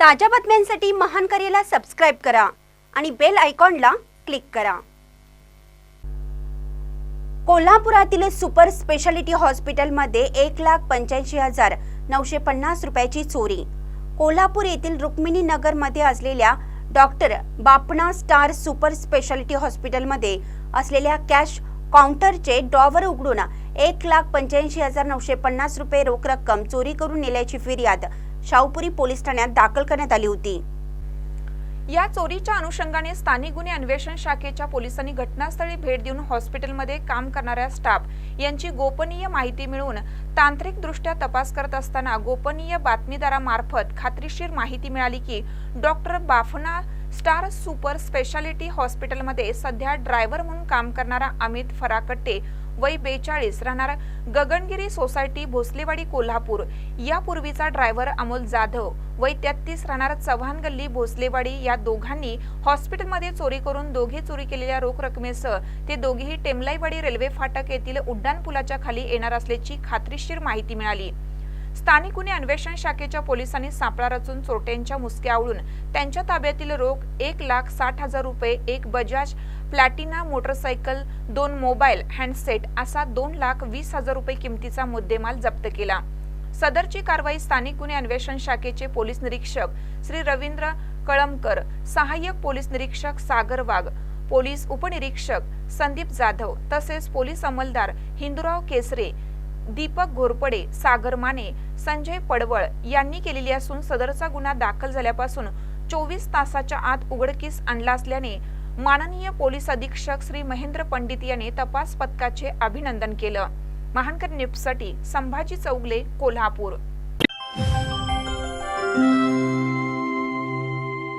ताज्या बातम्यांसाठी महान करेला सबस्क्राईब करा आणि बेल आयकॉनला क्लिक करा. कोल्हापुरातील सुपर स्पेशालिटी हॉस्पिटलमध्ये एक लाख पंच्याऐंशी हजार नऊशे पन्नास रुपयाची चोरी. कोल्हापूर येथील रुक्मिणी नगरमध्ये असलेल्या doctor Bapna star super speciality हॉस्पिटलमध्ये असलेल्या कॅश काउंटरचे डॉवर उघडून एक लाख पंच्याऐंशी हजार नऊशे पन्नास रुपये रोख रक्कम चोरी करून नेल्याची फिर्याद शाहूपुरी पोलीस ठाण्यात दाखल करण्यात आली होती. या चोरीच्या अनुषंगाने स्थानिक गुन्हे अन्वेषण शाखेच्या पोलिसांनी घटनास्थळी भेट देऊन हॉस्पिटलमध्ये काम करणाऱ्या स्टाफ यांची गोपनीय माहिती मिळवून तांत्रिकदृष्ट्या तपास करत असताना गोपनीय बातमीदारामार्फत खात्रीशीर माहिती मिळाली की doctor Bafna star super speciality हॉस्पिटलमध्ये सध्या ड्रायव्हर म्हणून काम करणारा अमित फराकट्टे वय बेचाळीस राहणार गगनगिरी सोसायटी भोसलेवाडी कोल्हापूर. यापूर्वीचा ड्रायव्हर अमोल जाधव. वय तेहतीस राहणार चव्हाण गल्ली भोसलेवाडी या दोघांनी हॉस्पिटलमध्ये चोरी करून दोघे चोरी केलेल्या रोख रकमेसह ते दोघेही टेमलाईवाडी रेल्वे फाटक येथील उड्डाणपुलाच्या खाली येणार असल्याची खात्रीशीर माहिती मिळाली. स्थानिक गुन्हे अन्वेषण शाखेच्या पोलिसांनी सापळा रचून चोरट्यांच्या मुसक्या आवळून त्यांच्या ताब्यातील रोख एक लाख साठ हजार रुपये एक बजाज प्लॅटिना मोटरसायकल दोन मोबाईल हँडसेट असा दोन लाख वीस हजार रुपये किमतीचा मुद्देमाल जप्त केला. सदरची कारवाई स्थानिक गुन्हे अन्वेषण शाखेचे पोलीस निरीक्षक श्री रवींद्र कळमकर सहाय्यक पोलीस निरीक्षक सागर वाघ पोलीस उपनिरीक्षक संदीप जाधव तसेच पोलीस अंमलदार हिंदुराव केसरे दीपक घोरपडे सागर माने संजय पडवळ यांनी केलेली असून सदरचा गुन्हा दाखल झाल्यापासून चोवीस तासाच्या आत उघडकीस आणला असल्याने माननीय पोलीस अधीक्षक श्री महेंद्र पंडित यांनी तपास पथकाचे अभिनंदन केलं. महानकर न्यूजसाठी संभाजी चौगले कोल्हापूर.